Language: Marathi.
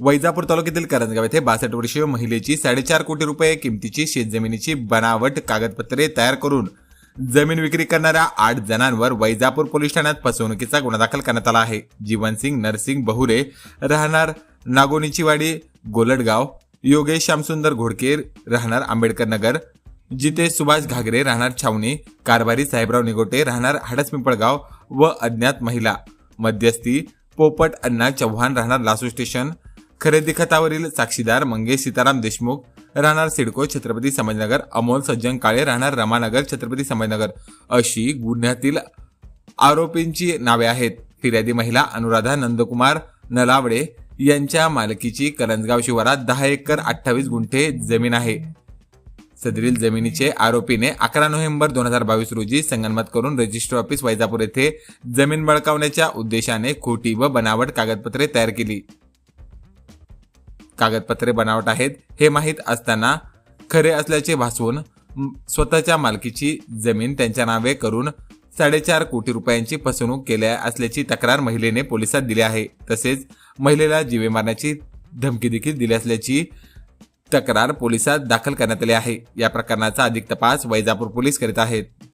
वैजापूर तालुक्यातील करंजगाव येथे बासष्ट वर्षीय महिलेची साडेचार कोटी रुपये किमतीची शेतजमिनीची बनावट कागदपत्रे तयार करून जमीन विक्री करणाऱ्या आठ जणांवर वैजापूर पोलीस ठाण्यात फसवणुकीचा गुन्हा दाखल करण्यात आला आहे. जीवनसिंग नरसिंग बहुरे राहणार नागोनीचीवाडी गोलडगाव योगेश श्यामसुंदर घोडके राहणार आंबेडकर नगर जितेश सुभाष घागरे राहणार छावणी कारभारी साहेबराव निगोटे राहणार हडसपिंपळगाव व अज्ञात महिला मध्यस्थी पोपट अण्णा चव्हाण राहणार लासू स्टेशन खरेदी खतावरील साक्षीदार मंगेश सीताराम देशमुख राहणार सिडको छत्रपती संभाजीनगर अमोल सज्जन काळे राहणार रमानगर छत्रपती संभाजीनगर अशी गुन्ह्यातील आरोपींची नावे आहेत. फिर्यादी महिला अनुराधा नंदकुमार नलावडे यांच्या मालकीची करंजगाव शिवारात दहा एकर अठ्ठावीस गुंठे जमीन आहे. सदरील जमिनीचे आरोपीने अकरा नोव्हेंबर दोन हजार बावीस रोजी संगनमत करून रजिस्टर ऑफिस वैजापूर येथे जमीन बळकावण्याच्या उद्देशाने खोटी व बनावट कागदपत्रे तयार केली. कागदपत्रे बनावट आहेत. हे माहीत असताना खरे असल्याचे भासवून स्वतःच्या मालकीची जमीन त्यांच्या नावे करून साडेचार कोटी रुपयांची फसवणूक केल्या असल्याची तक्रार महिलेने पोलिसात दिली आहे. तसेच महिलेला जीवे मारण्याची धमकी देखील दिली असल्याची तक्रार पोलिसात दाखल करण्यात आली आहे. या प्रकरणाचा अधिक तपास वैजापूर पोलीस करीत आहेत.